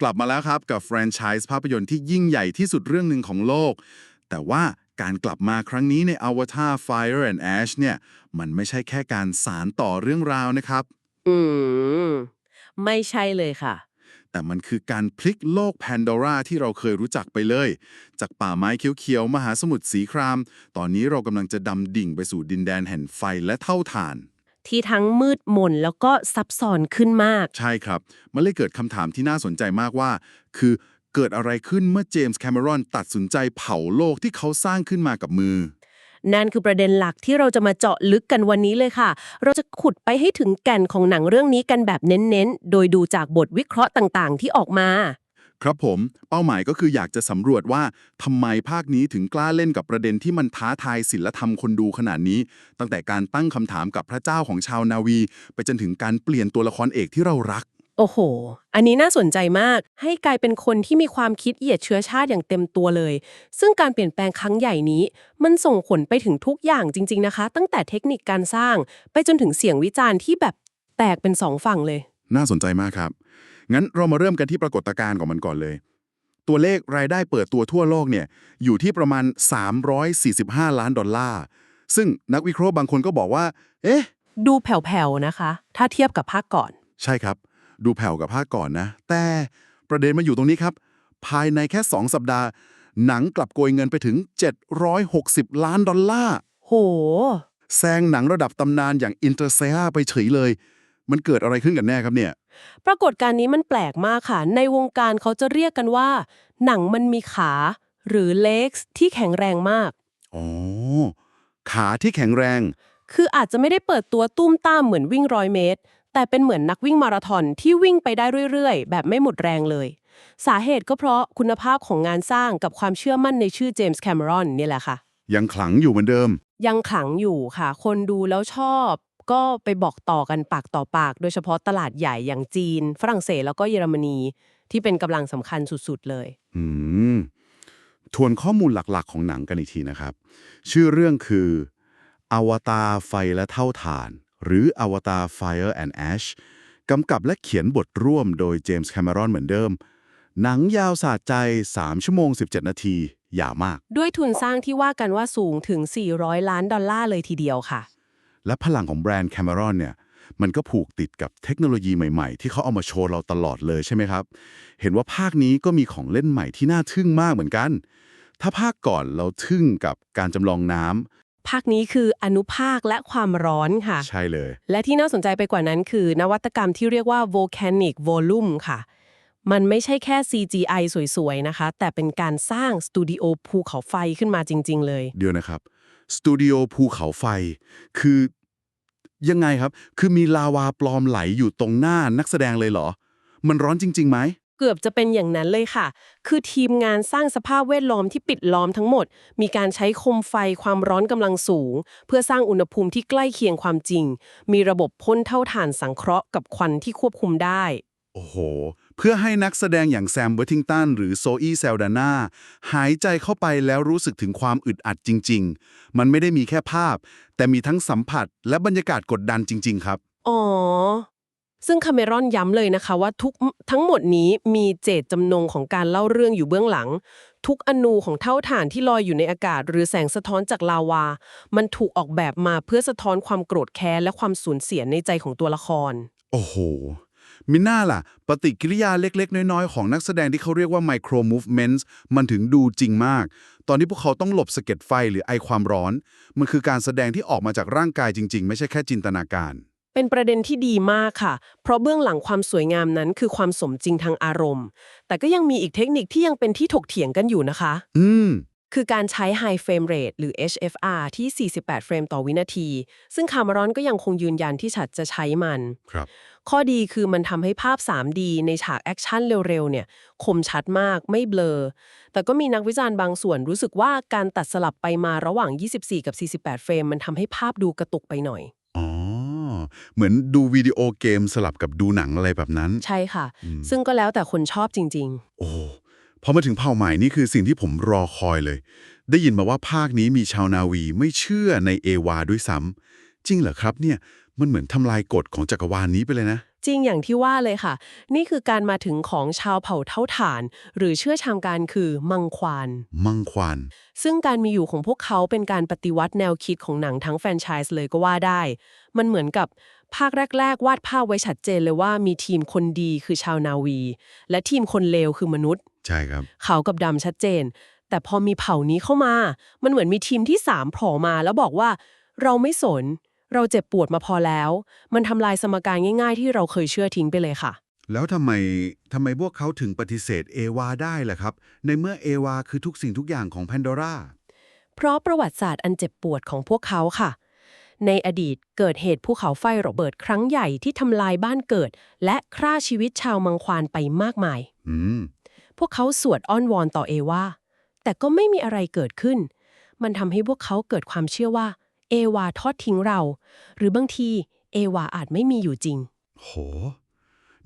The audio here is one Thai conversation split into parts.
กลับมาแล้วครับกับแฟรนไชส์ภาพยนตร์ที่ยิ่งใหญ่ที่สุดเรื่องหนึ่งของโลก แต่ว่าการกลับมาครั้งนี้ใน Avatar Fire and Ash เนี่ยมันไม่ใช่แค่การสารต่อเรื่องราวนะครับ อืม ไม่ใช่เลยค่ะ แต่มันคือการพลิกโลกแพนดอร่าที่เราเคยรู้จักไปเลย จากป่าไม้เขียวๆ มหาสมุทรสีคราม ตอนนี้เรากำลังจะดำดิ่งไปสู่ดินแดนแห่งไฟและเท่าฐาน ที่ทั้งมืดมนแล้วก็ซับซ้อนขึ้นมาก ใช่ครับ มันเลยเกิดคำถามที่น่าสนใจมากว่า คือเกิดอะไรขึ้นเมื่อเจมส์แคมเมรอนตัดสินใจเผาโลกที่เขาสร้างขึ้นมากับมือ นั่นคือประเด็นหลักที่เราจะมาเจาะลึกกันวันนี้เลยค่ะ เราจะขุดไปให้ถึงแก่นของหนังเรื่องนี้กันแบบเน้นๆ โดยดูจากบทวิเคราะห์ต่างๆ ที่ออกมา ครับผม เป้าหมายก็คืออยากจะสำรวจว่าทำไมภาคนี้ถึงกล้าเล่นกับประเด็นที่มันท้าทายศิลธรรมคนดูขนาดนี้ ตั้งแต่การตั้งคำถามกับพระเจ้าของชาวนาวี ไปจนถึงการเปลี่ยนตัวละครเอกที่เรารัก โอ้โห อันนี้น่าสนใจมาก ให้กลายเป็นคนที่มีความคิดเหยียดเชื้อชาติอย่างเต็มตัวเลย ซึ่งการเปลี่ยนแปลงครั้งใหญ่นี้ มันส่งผลไปถึงทุกอย่างจริง ๆนะคะ ตั้งแต่เทคนิคการสร้าง ไปจนถึงเสียงวิจารณ์ที่แบบแตกเป็นสองฝั่งเลย น่าสนใจมากครับ งั้นเรามาเริ่มกันที่ปรากฏการณ์ของมันก่อนเลย ตัวเลขรายได้เปิดตัวทั่วโลกเนี่ยอยู่ที่ประมาณ 345 ล้านดอลลาร์ ซึ่งนักวิเคราะห์บางคนก็บอกว่า เอ๊ะ ดูแผ่วๆนะคะ ถ้าเทียบกับภาคก่อน ใช่ครับ ดูแผ่วกับภาคก่อนนะ แต่ประเด็นมาอยู่ตรงนี้ครับ ภายในแค่ 2 สัปดาห์ หนังกลับโกยเงินไปถึง 760 ล้านดอลลาร์ โหแซงหนังระดับตำนานอย่าง Interstellar ไปเฉยเลย มันเกิดอะไรขึ้นกันแน่ครับเนี่ย ปรากฏการณ์นี้มันแปลกมากค่ะ ในวงการเขาจะเรียกกันว่า หนังมันมีขา หรือ legs ที่แข็งแรงมาก อ๋อ ขาที่แข็งแรง คืออาจจะไม่ได้เปิดตัวตุ้มตามเหมือนวิ่งร้อยเมตร แต่เป็นเหมือนนักวิ่งมาราธอนที่วิ่งไปได้เรื่อยๆ แบบไม่หมดแรงเลย สาเหตุก็เพราะคุณภาพของงานสร้างกับความเชื่อมั่นในชื่อเจมส์แคม e รอนนี่แหละค่ะ ยังขลังอยู่เหมือนเดิม ยังขลังอยู่ค่ะ คนดูแล้วชอบ ก็ไปบอกต่อกันปากต่อปาก โดยเฉพาะตลาดใหญ่อย่างจีน ฝรั่งเศสแล้วก็เยอรมนีที่เป็นกำลังสำคัญสุดๆเลย อืม ทวนข้อมูลหลักๆ ของหนังกันอีกทีนะครับ ชื่อเรื่องคือ อวตารไฟและเท่าฐาน หรืออวตาร Fire and Ash กำกับและเขียนบทร่วมโดยเจมส์แคม e รอนเหมือนเดิม หนังยาวสะใจ 3 ชั่วโมง 17 นาทียาวมาก ด้วยทุนสร้างที่ว่ากันว่าสูงถึง 400 ล้านดอลลาร์เลยทีเดียวค่ะ และพลังของแบรนด์แคม e รอนเนี่ยมันก็ผูกติดกับเทคโนโลยีใหม่ๆ ที่เขาเอามาโชว์เราตลอดเลยใช่ไหมครับ เห็นว่าภาคนี้ก็มีของเล่นใหม่ที่น่าทึ่งมากเหมือนกัน ถ้าภาคก่อนเราทึ่งกับการจำลองน้ำภาคนี้คืออนุภาคและความร้อนค่ะ ใช่เลย และที่น่าสนใจไปกว่านั้นคือ นวัตกรรมที่เรียกว่า volcanic volume ค่ะ มันไม่ใช่แค่ CGI สวยๆ นะคะ แต่เป็นการสร้างสตูดิโอภูเขาไฟขึ้นมาจริง ๆ เลย เดี๋ยวนะครับ สตูดิโอภูเขาไฟ คือยังไงครับ คือมีลาวาปลอมไหลอยู่ตรงหน้านักแสดงเลยเหรอ มันร้อนจริงๆไหม เกือบจะเป็นอย่างนั้นเลยค่ะ คือทีมงานสร้างสภาพแวดล้อมที่ปิดล้อมทั้งหมด มีการใช้โคมไฟความร้อนกำลังสูง เพื่อสร้างอุณหภูมิที่ใกล้เคียงความจริง มีระบบพ่นเท่าฐานสังเคราะห์กับควันที่ควบคุมได้ โอ้โห เพื่อให้นักแสดงอย่างแซมเบอร์ทิงตันหรือโซอีเซลดาน่าหายใจเข้าไปแล้วรู้สึกถึงความอึดอัดจริง ๆ มันไม่ได้มีแค่ภาพ แต่มีทั้งสัมผัสและบรรยากาศกดดันจริง ๆ ครับ อ๋อ ซึ่งคาเมรอนย้ำเลยนะคะว่าทุกทั้งหมดนี้มีเจตจำนงของการเล่าเรื่องอยู่เบื้องหลัง ทุกอนูของเท่าฐานที่ลอยอยู่ในอากาศ หรือแสงสะท้อนจากลาวา มันถูกออกแบบมาเพื่อสะท้อนความโกรธแค้นและความสูญเสียในใจของตัวละคร โอ้โห มิน่าล่ะ ปฏิกิริยาเล็ก ๆ น้อย ๆ ของนักแสดงที่เขาเรียกว่า micro movements มันถึงดูจริงมาก ตอนที่พวกเขาต้องหลบสะเก็ดไฟหรือไอความร้อน มันคือการแสดงที่ออกมาจากร่างกายจริง ๆ ไม่ใช่แค่จินตนาการ เป็นประเด็นที่ดีมากค่ะ เพราะเบื้องหลังความสวยงามนั้นคือความสมจริงทางอารมณ์ แต่ก็ยังมีอีกเทคนิคที่ยังเป็นที่ถกเถียงกันอยู่นะคะ อืม คือการใช้ High Frame Rate หรือ HFR ที่ 48 เฟรมต่อวินาที ซึ่งคามารอนก็ยังคงยืนยันที่ฉัดจะใช้มัน ครับ ข้อดีคือมันทำให้ภาพ 3D ในฉากแอคชั่นเร็วๆ เนี่ย คมชัดมาก ไม่เบลอ แต่ก็มีนักวิจารณ์บางส่วนรู้สึกว่าการตัดสลับไปมาระหว่าง 24 กับ 48 เฟรม มันทำให้ภาพดูกระตุกไปหน่อย อ๋อ เหมือนดูวิดีโอเกมสลับกับดูหนังอะไรแบบนั้น ใช่ค่ะอืมซึ่งก็แล้วแต่คนชอบจริงโอ้ พอมาถึงเผ่าใหม่นี่คือสิ่งที่ผมรอคอยเลย ได้ยินมาว่าภาคนี้มีชาวนาวีไม่เชื่อในเอวาด้วยซ้ำจริงเหรอครับเนี่ยมันเหมือนทำลายกฎของจักรวาลนี้ไปเลยนะ จริงอย่างที่ว่าเลยค่ะ นี่คือการมาถึงของชาวเผ่าเท่าฐาน หรือเชื่อชามการคือมังควาน มังควาน ซึ่งการมีอยู่ของพวกเขาเป็นการปฏิวัติแนวคิดของหนังทั้งแฟรนไชส์เลยก็ว่าได้ มันเหมือนกับภาคแรก ๆ วาดภาพไว้ชัดเจนเลยว่ามีทีมคนดีคือชาวนาวี และทีมคนเลวคือมนุษย์ ใช่ครับ ขาวกับดำชัดเจน แต่พอมีเผ่านี้เข้ามา มันเหมือนมีทีมที่สามโผล่มาแล้วบอกว่า เราไม่สน เราเจ็บปวดมาพอแล้ว มันทำลายสมการง่าย ๆ ที่เราเคยเชื่อทิ้งไปเลยค่ะ แล้วทำไมทำไมพวกเขาถึงปฏิเสธเอวาได้ล่ะครับ ในเมื่อเอวาคือทุกสิ่งทุกอย่างของแพนโดราเพราะประวัติศาสตร์อันเจ็บปวดของพวกเขาค่ะ ในอดีตเกิดเหตุภูเขาไฟระเบิดครั้งใหญ่ที่ทำลายบ้านเกิด และฆ่าชีวิตชาวมังควานไปมากมาย อืม พวกเขาสวดอ้อนวอนต่อเอวาแต่ก็ไม่มีอะไรเกิดขึ้น มันทำให้พวกเขาเกิดความเชื่อว่า เอวาทอดทิ้งเรา หรือบางทีเอวาอาจไม่มีอยู่จริง โห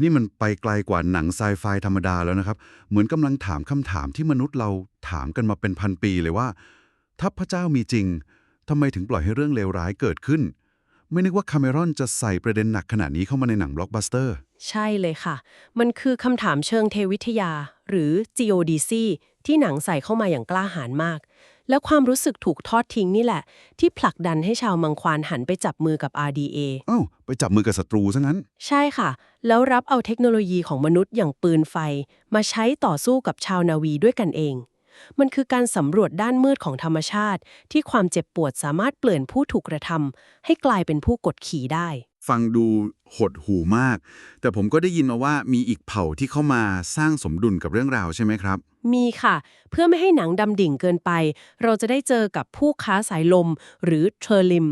นี่มันไปไกลกว่าหนังไซไฟธรรมดาแล้วนะครับ เหมือนกำลังถามคำถามที่มนุษย์เราถามกันมาเป็นพันปีเลยว่า ถ้าพระเจ้ามีจริงทำไมถึงปล่อยให้เรื่องเลวร้ายเกิดขึ้น ไม่นึกว่าคาเมรอนจะใส่ประเด็นหนักขนาดนี้เข้ามาในหนังบล็อกบัสเตอร์ ใช่เลยค่ะ มันคือคำถามเชิงเทวิทยา หรือ geodesy ที่หนังใส่เข้ามาอย่างกล้าหาญมาก แล้วความรู้สึกถูกทอดทิ้งนี่แหละ ที่ผลักดันให้ชาวมังควานหันไปจับมือกับ RDA อ้าวไปจับมือกับศัตรูซะงั้น ใช่ค่ะ แล้วรับเอาเทคโนโลยีของมนุษย์อย่างปืนไฟ มาใช้ต่อสู้กับชาวนาวีด้วยกันเอง มันคือการสำรวจด้านมืดของธรรมชาติ ที่ความเจ็บปวดสามารถเปลี่ยนผู้ถูกกระทำให้กลายเป็นผู้กดขี่ได้ ฟังดูหดหูมาก แต่ผมก็ได้ยินมาว่ามีอีกเผ่าที่เข้ามาสร้างสมดุลกับเรื่องราวใช่ไหมครับ มีค่ะ เพื่อไม่ให้หนังดำดิ่งเกินไป เราจะได้เจอกับผู้ค้าสายลม หรือเทอร์ลิม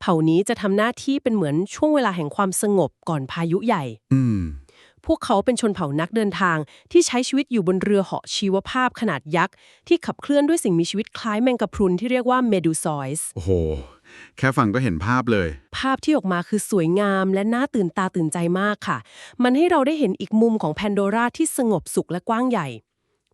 เผ่านี้จะทำหน้าที่เป็นเหมือนช่วงเวลาแห่งความสงบก่อนพายุใหญ่ อืม พวกเขาเป็นชนเผ่านักเดินทาง ที่ใช้ชีวิตอยู่บนเรือเหาะชีวภาพขนาดยักษ์ ที่ขับเคลื่อนด้วยสิ่งมีชีวิตคล้ายแมงกะพรุนที่เรียกว่าเมดูซอยส์โอ้โห แค่ฟังก็เห็นภาพเลย ภาพที่ออกมาคือสวยงามและน่าตื่นตาตื่นใจมากค่ะ มันให้เราได้เห็นอีกมุมของแพนโดราที่สงบสุขและกว้างใหญ่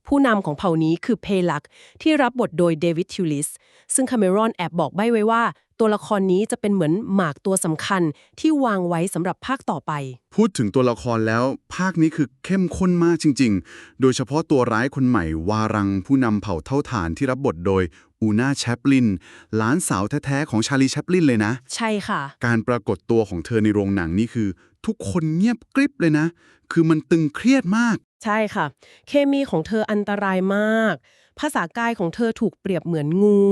ผู้นำของเผ่านี้คือเพลัก ที่รับบทโดยเดวิดทิวลิสซึ่งคาเมรอนแอบบอกใบ้ไว้ว่า ตัวละครนี้จะเป็นเหมือนหมากตัวสำคัญที่วางไว้สำหรับภาคต่อไป พูดถึงตัวละครแล้ว ภาคนี้คือเข้มข้นมากจริง ๆ โดยเฉพาะตัวร้ายคนใหม่ วารังผู้นำเผ่าเท่าฐานที่รับบทโดยอูน่าแชปลินหลานสาวแท้ๆของชาลีแชปลินเลยนะ ใช่ค่ะ การปรากฏตัวของเธอในโรงหนังนี่คือ ทุกคนเงียบกริบเลยนะ คือมันตึงเครียดมาก ใช่ค่ะ เคมีของเธออันตรายมาก ภาษากายของเธอถูกเปรียบเหมือนงู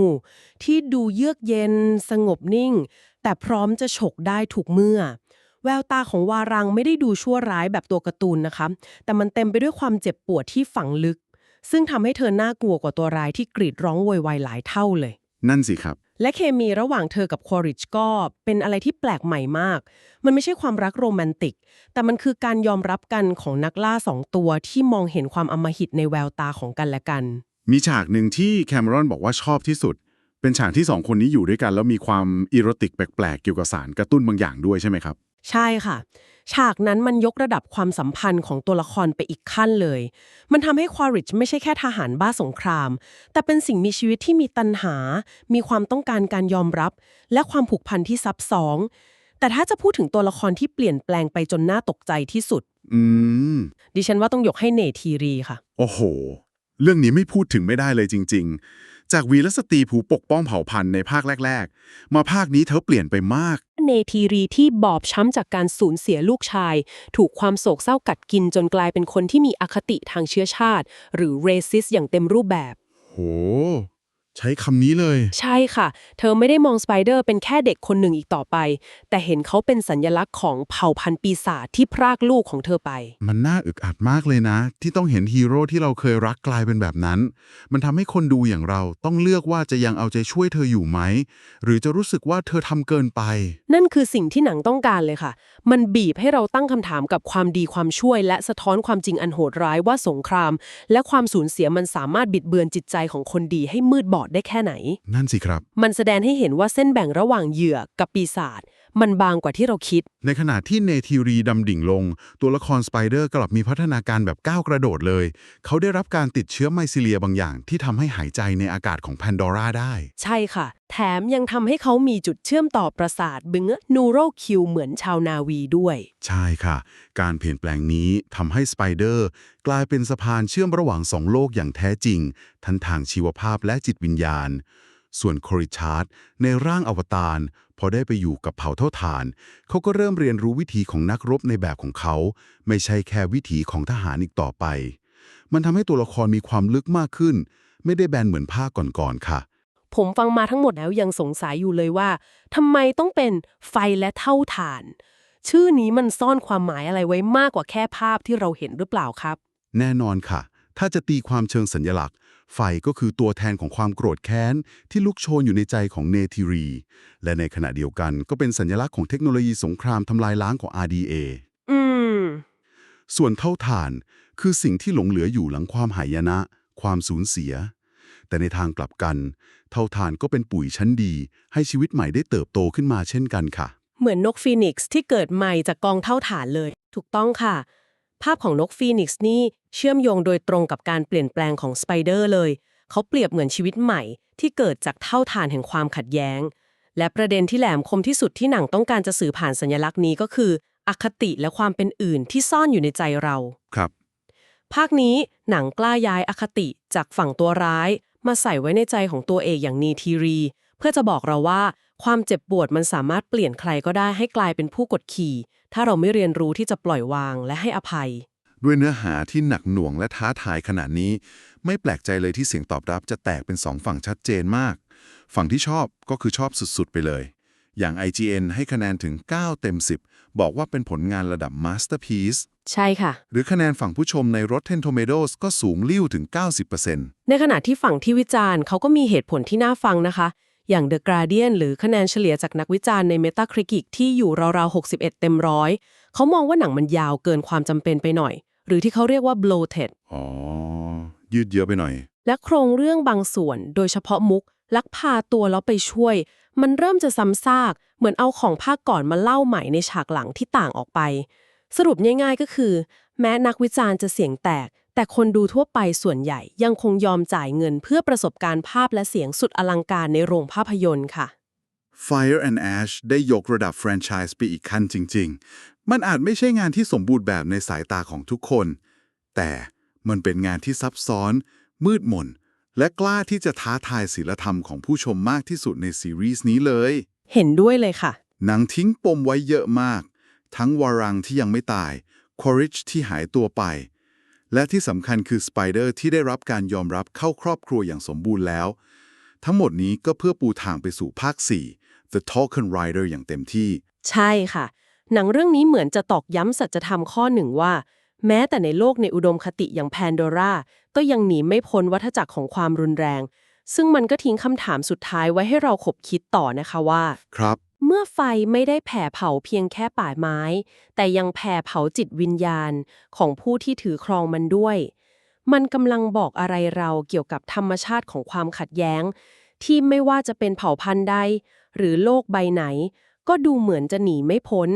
ที่ดูเยือกเย็น สงบนิ่ง แต่พร้อมจะฉกได้ถูกเมื่อ แววตาของวารังไม่ได้ดูชั่วร้ายแบบตัวการ์ตูนนะคะ แต่มันเต็มไปด้วยความเจ็บปวดที่ฝังลึก ซึ่งทำให้เธอน่ากลัวกว่าตัวร้ายที่กรีดร้องโวยวายหลายเท่าเลย นั่นสิครับและเคมีระหว่างเธอกับควอริชก็เป็นอะไรที่แปลกใหม่มาก มันไม่ใช่ความรักโรแมนติก แต่มันคือการยอมรับกันของนักล่าสองตัวที่มองเห็นความอำมหิตในแววตาของกันและกัน มีฉากหนึ่งที่แคมรอนบอกว่าชอบที่สุด เป็นฉากที่สองคนนี้อยู่ด้วยกัน แล้วมีความอีโรติกแปลกๆเกี่ยวกับสารกระตุ้นบางอย่างด้วยใช่ไหมครับ ใช่ค่ะ ฉากนั้นมันยกระดับความสัมพันธ์ของตัวละครไปอีกขั้นเลย มันทำให้ควอริชไม่ใช่แค่ทหารบ้าสงคราม แต่เป็นสิ่งมีชีวิตที่มีตัณหา มีความต้องการการยอมรับ และความผูกพันที่ซับซ้อนแต่ถ้าจะพูดถึงตัวละครที่เปลี่ยนแปลงไปจนน่าตกใจที่สุด อืม ดิฉันว่าต้องยกให้เนทีรีค่ะ โอ้โห เรื่องนี้ไม่พูดถึงไม่ได้เลยจริง ๆ จากวีรสตรีผู้ปกป้องเผ่าพันธุ์ในภาคแรก ๆ มาภาคนี้เธอเปลี่ยนไปมาก เนทีรีที่บอบช้ำจากการสูญเสียลูกชาย ถูกความโศกเศร้ากัดกินจนกลายเป็นคนที่มีอคติทางเชื้อชาติ หรือเรซิสอย่างเต็มรูปแบบ โห ใช้คำนี้เลย ใช่ค่ะ เธอไม่ได้มองสไปเดอร์เป็นแค่เด็กคนหนึ่งอีกต่อไป แต่เห็นเขาเป็นสัญญลักษณ์ของเผ่าพันธุ์ปีศาจที่พรากลูกของเธอไป มันน่าอึกอัดมากเลยนะ ที่ต้องเห็นฮีโร่ที่เราเคยรักกลายเป็นแบบนั้น มันทำให้คนดูอย่างเราต้องเลือกว่าจะยังเอาใจช่วยเธออยู่ไหม หรือจะรู้สึกว่าเธอทำเกินไป นั่นคือสิ่งที่หนังต้องการเลยค่ะ มันบีบให้เราตั้งคำถามกับความดีความช่วย และสะท้อนความจริงอันโหดร้ายว่าสงคราม และความสูญเสียมันสามารถบิดเบือนจิตใจของคนดีให้มืดบอดได้แค่ไหน นั่นสิครับ มันแสดงให้เห็นว่าเส้นแบ่งระหว่างเหยื่อกับปีศาจ มันบางกว่าที่เราคิด ในขณะที่เนทีรีดำดิ่งลง ตัวละครสไปเดอร์กลับมีพัฒนาการแบบก้าวกระโดดเลย เขาได้รับการติดเชื้อไมซิเลียบางอย่าง ที่ทำให้หายใจในอากาศของแพนดอร่าได้ ใช่ค่ะ แถมยังทำให้เขามีจุดเชื่อมต่อประสาทบึงนูโรคิวเหมือนชาวนาวีด้วย ใช่ค่ะ การเปลี่ยนแปลงนี้ทำให้สไปเดอร์กลายเป็นสะพานเชื่อมระหว่างสองโลกอย่างแท้จริง ทั้งทางชีวภาพและจิตวิญญาณ ส่วนโคริชาร์ดในร่างอวตารพอได้ไปอยู่กับเผ่าเท่าฐาน เขาก็เริ่มเรียนรู้วิธีของนักรบในแบบของเขา ไม่ใช่แค่วิถีของทหารอีกต่อไป มันทำให้ตัวละครมีความลึกมากขึ้น ไม่ได้แบนเหมือนภาคก่อนๆค่ะ ผมฟังมาทั้งหมดแล้วยังสงสัยอยู่เลยว่าทำไมต้องเป็นไฟและเท่าฐาน ชื่อนี้มันซ่อนความหมายอะไรไว้มากกว่าแค่ภาพที่เราเห็นหรือเปล่าครับ แน่นอนค่ะ ถ้าจะตีความเชิงสัญลักษณ์ ไฟก็คือตัวแทนของความโกรธแค้น ที่ลุกโชนอยู่ในใจของเนทิรี และในขณะเดียวกันก็เป็นสัญลักษณ์ของเทคโนโลยีสงครามทำลายล้างของ RDA อืม ส่วนเท่าฐานคือสิ่งที่หลงเหลืออยู่หลังความหายนะ ความสูญเสีย แต่ในทางกลับกัน เท่าฐานก็เป็นปุ๋ยชั้นดี ให้ชีวิตใหม่ได้เติบโตขึ้นมาเช่นกันค่ะ เหมือนนกฟีนิกซ์ที่เกิดใหม่จากกองเท่าฐานเลย ถูกต้องค่ะ ภาพของนกฟีนิกซ์นี่เชื่อมโยงโดยตรงกับการเปลี่ยนแปลงของสไปเดอร์เลย เขาเปรียบเหมือนชีวิตใหม่ที่เกิดจากเท่าฐานแห่งความขัดแย้ง และประเด็นที่แหลมคมที่สุดที่หนังต้องการจะสื่อผ่านสัญลักษณ์นี้ก็คือ อคติและความเป็นอื่นที่ซ่อนอยู่ในใจเรา ครับ ภาคนี้หนังกล้าย้ายอคติจากฝั่งตัวร้าย มาใส่ไว้ในใจของตัวเอกอย่างนีทีรีเพื่อจะบอกเราว่า ความเจ็บปวดมันสามารถเปลี่ยนใครก็ได้ให้กลายเป็นผู้กดขี่ ถ้าเราไม่เรียนรู้ที่จะปล่อยวางและให้อภัย ด้วยเนื้อหาที่หนักหน่วงและท้าทายขนาดนี้ ไม่แปลกใจเลยที่เสียงตอบรับจะแตกเป็นสองฝั่งชัดเจนมาก ฝั่งที่ชอบก็คือชอบสุดๆ ไปเลย อย่าง IGN ให้คะแนนถึง 9 เต็ม 10 บอกว่าเป็นผลงานระดับ Masterpiece ใช่ค่ะ หรือคะแนนฝั่งผู้ชมใน Rotten Tomatoes ก็สูงลิ่วถึง 90%ในขณะที่ฝั่งที่วิจารณ์เขาก็มีเหตุผลที่น่าฟังนะคะ อย่าง The Guardian หรือคะแนนเฉลี่ยจากนักวิจารณ์ใน Metacritic ที่อยู่ราวๆ 61 เต็มร้อยเขามองว่าหนังมันยาวเกินความจำเป็นไปหน่อย หรือที่เขาเรียกว่า bloated อ๋อ ยืดเยอะไปหน่อย และโครงเรื่องบางส่วน โดยเฉพาะมุก ลักพาตัวแล้วไปช่วย มันเริ่มจะซ้ำซาก เหมือนเอาของภาคก่อนมาเล่าใหม่ในฉากหลังที่ต่างออกไป สรุปง่ายๆก็คือ แม้นักวิจารณ์จะเสียงแตก แต่คนดูทั่วไปส่วนใหญ่ยังคงยอมจ่ายเงินเพื่อประสบการณ์ภาพและเสียงสุดอลังการในโรงภาพยนตร์ค่ะ Fire and Ash ได้ยกระดับแฟรนไชส์ไปอีกขั้นจริง ๆ มันอาจไม่ใช่งานที่สมบูรณ์แบบในสายตาของทุกคน แต่มันเป็นงานที่ซับซ้อน มืดมน และกล้าที่จะท้าทายศีลธรรมของผู้ชมมากที่สุดในซีรีส์นี้เลย เห็นด้วยเลยค่ะ หนังทิ้งปมไว้เยอะมาก ทั้งวารังที่ยังไม่ตายคอริชที่หายตัวไป และที่สำคัญคือสไปเดอร์ที่ได้รับการยอมรับเข้าครอบครัวอย่างสมบูรณ์แล้ว ทั้งหมดนี้ก็เพื่อปูทางไปสู่ภาค 4 The Tolkien Rider อย่างเต็มที่ ใช่ค่ะ หนังเรื่องนี้เหมือนจะตอกย้ำสัจธรรมข้อหนึ่งว่า แม้แต่ในโลกในอุดมคติอย่างแพนโดราก็ยังหนีไม่พ้นวัฏจักรของความรุนแรง ซึ่งมันก็ทิ้งคำถามสุดท้ายไว้ให้เราขบคิดต่อนะคะว่า ครับ เมื่อไฟไม่ได้แผ่เผาเพียงแค่ป่าไม้ แต่ยังแผ่เผาจิตวิญญาณของผู้ที่ถือครองมันด้วย มันกำลังบอกอะไรเราเกี่ยวกับธรรมชาติของความขัดแย้ง ที่ไม่ว่าจะเป็นเผ่าพันธุ์ใด หรือโลกใบไหน ก็ดูเหมือนจะหนีไม่พ้น